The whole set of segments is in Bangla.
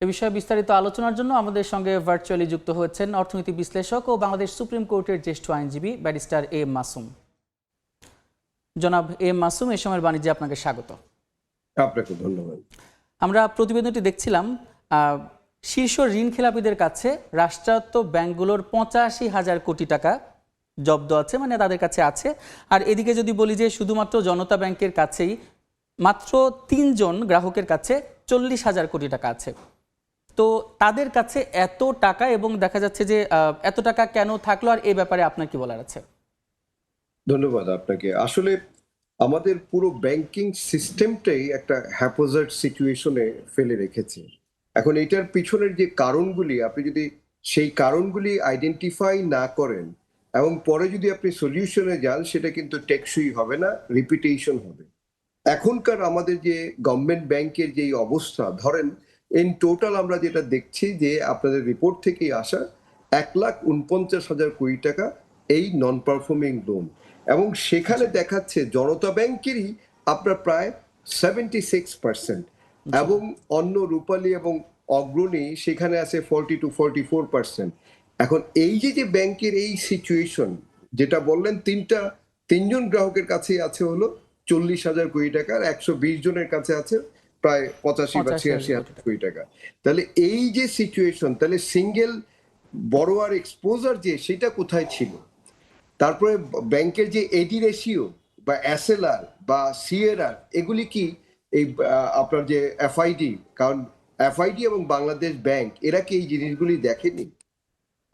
এ বিষয়ে বিস্তারিত আলোচনার জন্য আমাদের সঙ্গে ভার্চুয়ালি যুক্ত হয়েছেন অর্থনীতি বিশ্লেষক ও বাংলাদেশ সুপ্রিম কোর্টের জ্যেষ্ঠ আইনজীবী ব্যারিস্টার এ মাসুম। জনাব এ এম মাসুম এ সময়ের বাণিজ্যে আপনাকে স্বাগত। আপনাকে ধন্যবাদ। আমরা প্রতিবেদনটি দেখছিলাম শীর্ষ ঋণ খেলাপিদের কাছে রাষ্ট্রায়ত্ত ব্যাংকগুলোর পঁচাশি হাজার কোটি টাকা জব্দ আছে মানে তাদের কাছে আছে। আর এদিকে যদি বলি যে শুধুমাত্র জনতা ব্যাংকের কাছেই মাত্র তিনজন গ্রাহকের কাছে চল্লিশ হাজার কোটি টাকা আছে। তো তাদের কাছে এত টাকা এবং দেখা যাচ্ছে যে এত টাকা কেন থাকল আর এই ব্যাপারে আপনার কি বলার আছে? ধন্যবাদ আপনাকে। আসলে আমাদের পুরো ব্যাংকিং সিস্টেমটাই একটা হ্যাপোজার্ড সিচুয়েশনে ফেলে রেখেছে। এখন এটার পিছনের যে কারণগুলি, আপনি যদি সেই কারণগুলি আইডেন্টিফাই না করেন এবং পরে যদি আপনি সলিউশনে যান, সেটা কিন্তু টেকসই হবে না রিপিটেশন হবে। এখনকার আমাদের যে গভর্নমেন্ট ব্যাংকের যে অবস্থা, ধরেন ইন টোটাল আমরা যেটা দেখছি যে আপনাদের রিপোর্ট থেকেই আসা এক লাখ উনপঞ্চাশ হাজার কোটি টাকা এই নন পারফর্মিং লোন এবং সেখানে দেখাচ্ছে জনতা ব্যাংকেরই আপনার প্রায় সেভেন্টি সিক্স পার্সেন্ট এবং অন্য রূপালী এবং অগ্রণী সেখানে আছে forty two forty four percent এখন এই যে যে ব্যাংকের এই সিচুয়েশন যেটা বললেন তিনটা তিনজন গ্রাহকের কাছে আছে হলো চল্লিশ হাজার কোটি টাকা আর একশো বিশ জনের কাছে আছে প্রায় পঁচাশি বা 85,000 ছিয়াশি কোটি টাকা। তাহলে এই যে সিচুয়েশন তাহলে সিঙ্গেল বড়োয়ার এক্সপোজার যে সেটা কোথায় ছিল? তারপরে ব্যাংকের যে এডি রেশিও বা এসএলআর বা সিএরআর এগুলি কি এই আপনার যে এফআইডি কারণ এফআইডি এবং বাংলাদেশ ব্যাংক এরা কি এই জিনিসগুলি দেখেনি?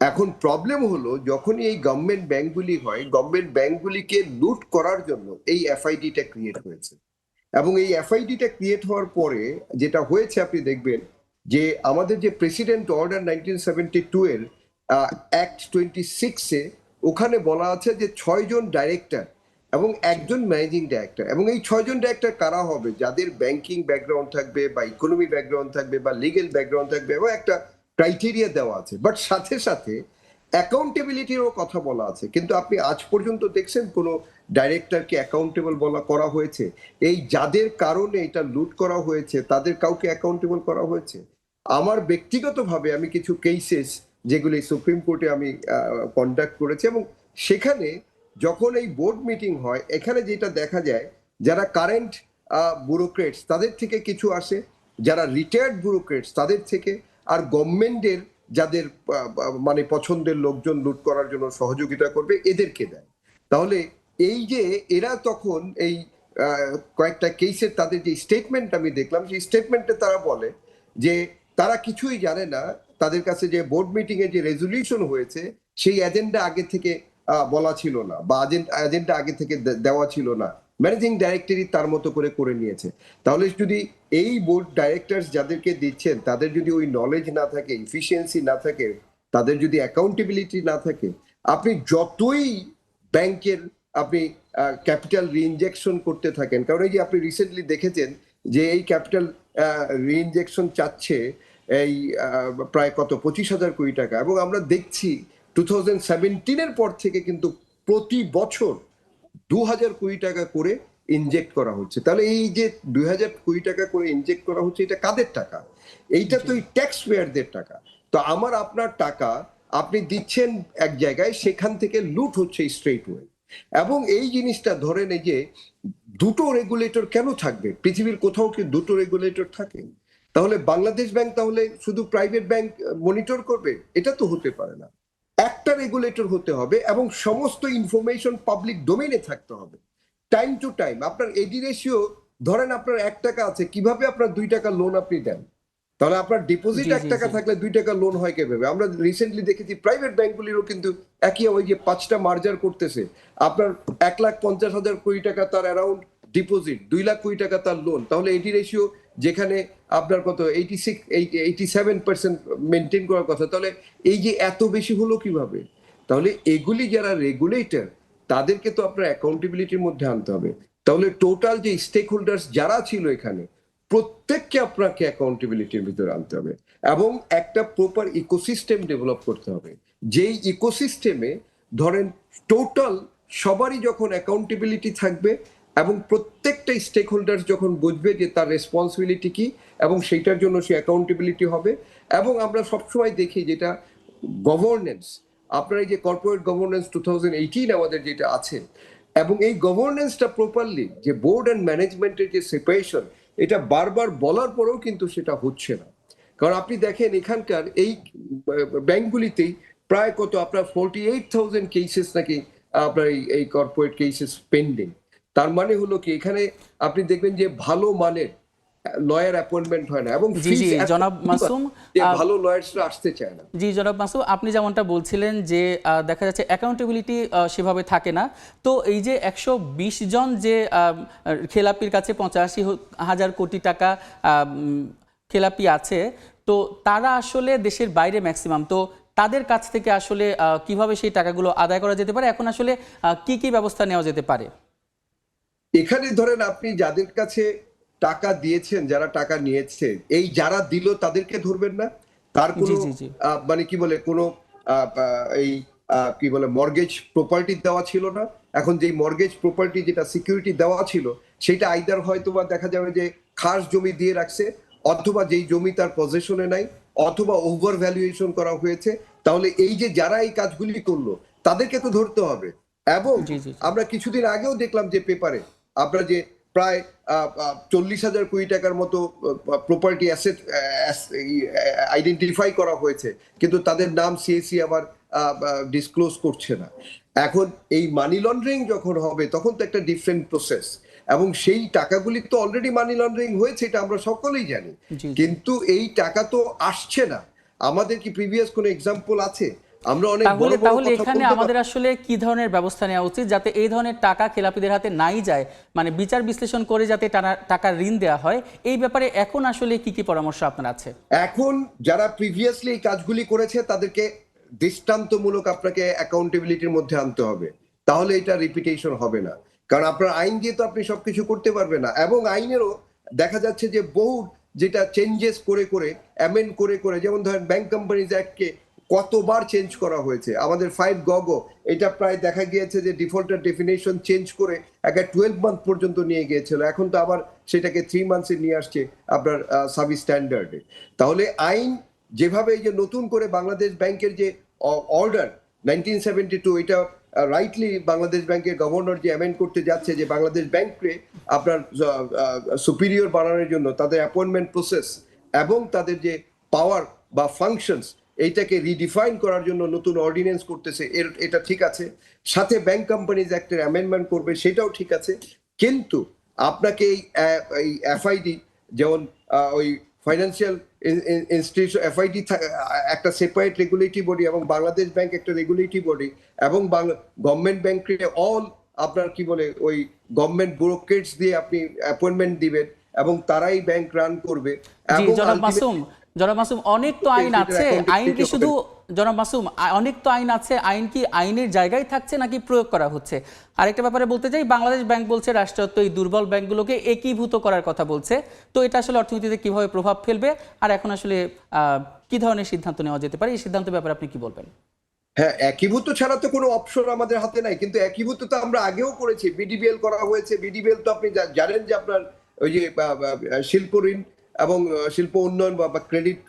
এখন প্রবলেম হলো যখনই এই গভর্নমেন্ট ব্যাংকগুলি হয় গভর্নমেন্ট ব্যাংকগুলিকে লুট করার জন্য এই এফআইডিটা ক্রিয়েট হয়েছে। এবং এই এফআইডিটা ক্রিয়েট হওয়ার পরে যেটা হয়েছে, আপনি দেখবেন যে আমাদের যে president order nineteen seventy two এর অ্যাক্ট টোয়েন্টি সিক্সে ওখানে বলা আছে যে ছয়জন ডাইরেক্টর এবং একজন ম্যানেজিং ডাইরেক্টর এবং এই ছয়জন ডাইরেক্টর কারা হবে? যাদের ব্যাংকিং ব্যাকগ্রাউন্ড থাকবে বা ইকোনমি ব্যাকগ্রাউন্ড থাকবে বা লিগেল ব্যাকগ্রাউন্ড থাকবে এবং একটা ক্রাইটেরিয়া দেওয়া আছে। বাট সাথে সাথে অ্যাকাউন্টেবিলিটিরও কথা বলা আছে। কিন্তু আপনি আজ পর্যন্ত দেখছেন কোনো ডাইরেক্টরকে অ্যাকাউন্টেবল বলা করা হয়েছে। এই যাদের কারণে এটা লুট করা হয়েছে, তাদের কাউকে অ্যাকাউন্টেবল করা হয়েছে। আমার ব্যক্তিগতভাবে আমি কিছু কেসেস যেগুলি সুপ্রিম কোর্টে আমি কন্ডাক্ট করেছি এবং সেখানে যখন এই বোর্ড মিটিং হয়, এখানে যেটা দেখা যায়, যারা কারেন্ট ব্যুরোক্রেটস তাদের থেকে কিছু আসে, যারা রিটায়ার্ড ব্যুরোক্রেটস তাদের থেকে, আর গভর্নমেন্টের যাদের মানে পছন্দের লোকজন লুট করার জন্য সহযোগিতা করবে, এদেরকে দেয়। তাহলে এই যে এরা তখন এই কয়েকটা কেসের তাদের যে স্টেটমেন্ট আমি দেখলাম, সেই স্টেটমেন্টে তারা বলে যে তারা কিছুই জানে না, তাদের কাছে যে বোর্ড মিটিং এ যে রেজলিউশন হয়েছে, সেই এজেন্ডা আগে থেকে বলা ছিল না বা এজেন্ডা আগে থেকে দেওয়া ছিল না। ম্যানেজিং ডাইরেক্টরই তার মতো করে করে নিয়েছে। তাহলে যদি এই বোর্ড ডাইরেক্টরস যাদেরকে দিচ্ছেন, তাদের যদি ওই নলেজ না থাকে ইফিসিয়েন্সি না থাকে, তাদের যদি অ্যাকাউন্টেবিলিটি না থাকে, আপনি যতই ব্যাংকের আপনি ক্যাপিটাল রিইনজেকশন করতে থাকেন। কারণ এই যে আপনি রিসেন্টলি দেখেছেন যে এই ক্যাপিটাল রিইনজেকশন চাচ্ছে এই প্রায় কত? পঁচিশ হাজার কোটি টাকা। এবং আমরা দেখছি টু থাউজেন্ড সেভেন্টিনের পর থেকে কিন্তু প্রতি বছর দু হাজার কোটি টাকা করে ইনজেক্ট করা হচ্ছে। তাহলে এই যে দুই হাজার কোটি টাকা করে ইনজেক্ট করা হচ্ছে এটা কাদের টাকা? এইটা তো এই ট্যাক্স পেয়ারদের টাকা। তো আমার আপনার টাকা আপনি দিচ্ছেন এক জায়গায় সেখান থেকে লুট হচ্ছে স্ট্রেট ওয়ে এবং এই জিনিসটা ধরেন এই যে দুটো রেগুলেটর কেন থাকবে? পৃথিবীর কোথাও কি দুটো রেগুলেটর থাকে? তাহলে বাংলাদেশ ব্যাংক তাহলে শুধু প্রাইভেট ব্যাংক মনিটর করবে? এটা তো হতে পারে না। একটা রেগুলেটর হতে হবে এবং সমস্ত ইনফরমেশন পাবলিক ডোমেনে থাকতে হবে। টাইম টু টাইম আপনার এডি রেশিও ধরেন আপনার এক টাকা আছে, কীভাবে আপনার দুই টাকা লোন আপনি দেন? তাহলে আপনার ডিপোজিট এক টাকা থাকলে দুই টাকা লোন হয় কীভাবে? আমরা রিসেন্টলি দেখেছি প্রাইভেট ব্যাংকগুলিরও কিন্তু একই ওই যে পাঁচটা মার্জার করতেছে। আপনার এক লাখ পঞ্চাশ হাজার কোটি টাকা তার অ্যারাউন্ড ডিপোজিট দুই লাখ কোটি টাকা তার লোন তাহলে এটি রেশিও যেখানে আপনার কত? Eighty six eighty seven percent maintain করার কথা। তাহলে এই যে এত বেশি হলো কীভাবে? তাহলে এগুলি যারা রেগুলেটর তাদেরকে তো আপনার অ্যাকাউন্টেবিলিটির মধ্যে আনতে হবে। তাহলে টোটাল যে স্টেক হোল্ডার্স যারা ছিল এখানে প্রত্যেককে আপনাকে অ্যাকাউন্টেবিলিটির ভিতরে আনতে হবে এবং একটা প্রপার ইকোসিস্টেম ডেভেলপ করতে হবে। যেই ইকোসিস্টেমে ধরেন টোটাল সবারই যখন অ্যাকাউন্টেবিলিটি থাকবে এবং প্রত্যেকটা স্টেক হোল্ডার যখন বুঝবে যে তার রেসপন্সিবিলিটি কি এবং সেইটার জন্য সে অ্যাকাউন্টেবিলিটি হবে এবং আমরা সবসময় দেখি যেটা গভর্নেন্স আপনার এই যে corporate governance two thousand eighteen আমাদের যেটা আছে এবং এই গভর্নেন্সটা প্রপারলি যে বোর্ড অ্যান্ড ম্যানেজমেন্টের যে সেপারেশন এটা বারবার বলার পরেও কিন্তু সেটা হচ্ছে না। কারণ আপনি দেখেন এখানকার এই ব্যাংকগুলিতেই প্রায় কত আপনার ফোরটি এইট থাউজেন্ড কেসেস নাকি আপনার এই- এই কর্পোরেট কেসেস পেন্ডিং তার মানে হলো কি, এখানে আপনি দেখবেন যে ভালো মানের লয়ার অ্যাপয়েন্টমেন্ট হয় না এবং জি, জি, জনাব মাসুম, ভালো লয়ার্সরা আসতে চায় না। জি জনাব মাসু আপনি যেমনটা বলছিলেন যে দেখা যাচ্ছে অ্যাকাউন্টেবিলিটি সেভাবে থাকে না। তো এই যে একশো বিশ জন যে খেলাপির কাছে পঁচাশি হাজার কোটি টাকা খেলাপি আছে তো তারা আসলে দেশের বাইরে ম্যাক্সিমাম তো তাদের কাছ থেকে আসলে কীভাবে সেই টাকাগুলো আদায় করা যেতে পারে? এখন আসলে কি কি ব্যবস্থা নেওয়া যেতে পারে? এখানে ধরেন আপনি যাদের কাছে টাকা দিয়েছেন যারা টাকা নিয়েছে এই যারা দিল তাদেরকে ধরবেন না? তার কোনো মানে কি বলে কোনো এই কি বলে মর্গেজ প্রপার্টি দেওয়া ছিল না? এখন যেই মর্গেজ প্রপার্টি যেটা সিকিউরিটি দেওয়া ছিল সেটা আইদার হয়তো বা দেখা যাবে যে খাস জমি দিয়ে রাখছে অথবা যেই জমি তার পজিশনে নাই অথবা ওভার ভ্যালুয়েশন করা হয়েছে তাহলে এই যে যারা এই কাজগুলি করল তাদেরকে তো ধরতে হবে। এবং। আমরা কিছুদিন আগেও দেখলাম যে পেপারে আপনার যে প্রায় চল্লিশ হাজার কোটি টাকার মতো প্রপার্টি অ্যাসেট আইডেন্টিফাই করা হয়েছে। কিন্তু তাদের নাম সিএসি আবার ডিসক্লোজ করছে না। এখন এই মানি লন্ডারিং যখন হবে তখন তো একটা ডিফারেন্ট প্রসেস এবং সেই টাকাগুলি তো অলরেডি মানি লন্ডারিং হয়েছে এটা আমরা সকলেই জানি। কিন্তু এই টাকা তো আসছে না। আমাদের কি প্রিভিয়াস কোনো এক্সাম্পল আছে? আমরা অনেক তাহলে তাহলে এখানে আমাদের আসলে কি ধরনের ব্যবস্থা নেওয়া উচিত যাতে এই ধরনের টাকা খেলাপিদের হাতে নাই যায়? মানে বিচার বিশ্লেষণ করে যাতে টাকা ঋণ দেওয়া হয় এই ব্যাপারে এখন আসলে কি কি পরামর্শ আপনার আছে? এখন যারা প্রিভিয়াসলি এই কাজগুলি করেছে তাদেরকে দৃষ্টান্তমূলক আপনাকে অ্যাকাউন্টেবিলিটির মধ্যে আনতে হবে। তাহলে এটা রিপিটেশন হবে না। কারণ আপনার আইন দিয়ে তো আপনি সবকিছু করতে পারবেন না। এবং আইনেরও দেখা যাচ্ছে যে বহু যেটা চেঞ্জেস করে করে অ্যামেন্ড করে করে যেমন ধরেন ব্যাংক কোম্পানিজ অ্যাক্টকে কতবার চেঞ্জ করা হয়েছে? আমাদের ফাইভ গগো, এটা প্রায় দেখা গিয়েছে যে ডিফল্টার ডেফিনেশন চেঞ্জ করে একটা টুয়েলভ মান্থ পর্যন্ত নিয়ে গিয়েছিল। এখন তো আবার সেটাকে থ্রি মান্থসে নিয়ে আসছে আপনার সাবি স্ট্যান্ডার্ডে তাহলে আইন যেভাবে এই যে নতুন করে বাংলাদেশ ব্যাংকের যে অর্ডার নাইনটিন সেভেন্টি টু এটা রাইটলি বাংলাদেশ ব্যাংকের গভর্নর যে অ্যামেন্ড করতে যাচ্ছে যে বাংলাদেশ ব্যাংককে আপনার সুপিরিয়র বানানোর জন্য তাদের অ্যাপয়েন্টমেন্ট প্রসেস এবং তাদের যে পাওয়ার বা ফাংশনস এইটাকে রিডিফাইন করার জন্য নতুন অর্ডিন্যান্স করতেছে এর এটা ঠিক আছে। সাথে ব্যাংক কোম্পানিজ অ্যাক্টের অ্যামেন্ডমেন্ট করবে সেটাও ঠিক আছে। কিন্তু আপনাকে এই এই এফআইডি যেমন ওই ফাইন্যান্সিয়াল ইনস্টিটিউশন এফআইডি একটা সেপারেট রেগুলেটরি বডি এবং বাংলাদেশ ব্যাংক একটা রেগুলেটরি বডি এবং গভর্নমেন্ট ব্যাংকে অল আপনার কি বলে ওই গভর্নমেন্ট ব্রোকেটস দিয়ে আপনি অ্যাপয়েন্টমেন্ট দিবেন এবং তারাই ব্যাংক রান করবে। এবং জনাব মাসুম অনেক তো আইন আছে। আইন কি শুধু জনাব মাসুম অনেক তো আইন আছে। আইন কি আইনের জায়গায় থাকছে নাকি প্রয়োগ করা হচ্ছে? আরেকটা ব্যাপারে বলতে চাই বাংলাদেশ ব্যাংক বলছে রাষ্ট্রায়ত্ত এই দুর্বল ব্যাংকগুলোকে একীভূত করার কথা বলছে। তো এটা আসলে অর্থনীতিতে কীভাবে প্রভাব ফেলবে? আর এখন আসলে আহ, কি ধরনের সিদ্ধান্ত নেওয়া যেতে পারে? এই সিদ্ধান্তের ব্যাপারে আপনি কি বলবেন? হ্যাঁ একীভূত ছাড়া তো কোনো অপশন আমাদের হাতে নাই। কিন্তু একীভূত তো আমরা আগেও করেছি। বিডিবিএল করা হয়েছে। বিডিবিএল তো আপনি জানেন যে আপনার ওই যে শিল্প ঋণ এবং শিল্প উন্নয়ন বা ক্রেডিট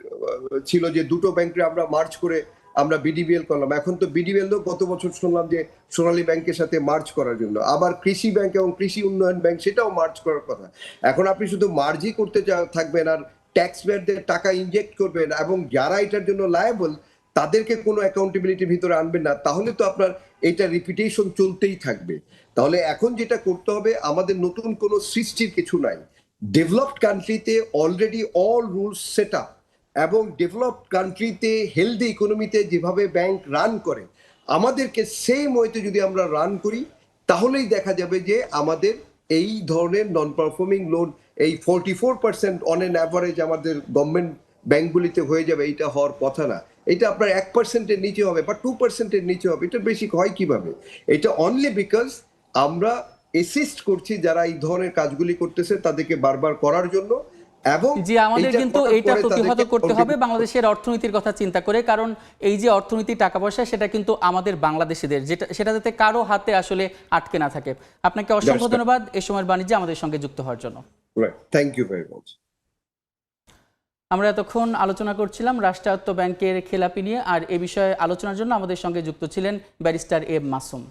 ছিল যে দুটো ব্যাংকে আমরা মার্চ করে আমরা বিডিবিএল করলাম। এখন তো বিডিবিএল গত বছর শুনলাম যে সোনালী ব্যাংকের সাথে মার্চ করার জন্য। আবার কৃষি ব্যাংক এবং কৃষি উন্নয়ন ব্যাংক সেটাও মার্চ করার কথা। এখন আপনি শুধু মার্জই করতে থাকবেন আর ট্যাক্স পেয়ারদের টাকা ইনজেক্ট করবেন এবং যারা এটার জন্য লায়াবল তাদেরকে কোনো অ্যাকাউন্টেবিলিটির ভিতরে আনবেন না। তাহলে তো আপনার এটা রিপিটেশন চলতেই থাকবে। তাহলে এখন যেটা করতে হবে, আমাদের নতুন কোনো সৃষ্টির কিছু নাই। ডেভেলপড কান্ট্রিতে already all rules set up এবং ডেভেলপড কান্ট্রিতে হেলদি ইকোনমিতে যেভাবে ব্যাংক রান করে, আমাদেরকে সেম ওয়েতে যদি আমরা রান করি, তাহলেই দেখা যাবে যে আমাদের এই ধরনের নন পারফর্মিং লোন এই forty four percent on an average আমাদের গভর্নমেন্ট ব্যাংকগুলিতে হয়ে যাবে এটা হওয়ার কথা না। এটা আপনার এক পার্সেন্টের নিচে হবে বা টু পার্সেন্টের নিচে হবে, এটা বেশি হয় কীভাবে? এটা অনলি বিকজ আমরা এসিস্ট করছি যারা এই ধরনের কাজগুলি করতেছে তাদেরকে বারবার করার জন্য এবং জি আমাদের কিন্তু এইটা প্রতিহত করতে হবে বাংলাদেশের অর্থনীতির কথা চিন্তা করে কারণ এই যে অর্থনীতি টাকা পয়সা সেটা কিন্তু আমাদের বাংলাদেশিদের যেটা সেটা যাতে কারও হাতে আসলে আটকে না থাকে। আপনাকে অসংখ্য ধন্যবাদ এ সময়ের বাণিজ্যে আমাদের সঙ্গে যুক্ত হওয়ার জন্য। Thank you very much. আমরা এতক্ষণ আলোচনা করছিলাম রাষ্ট্রায়ত্ত ব্যাংকের খেলাপি নিয়ে আর এ বিষয়ে আলোচনার জন্য আমাদের সঙ্গে যুক্ত ছিলেন ব্যারিস্টার এম মাসুম।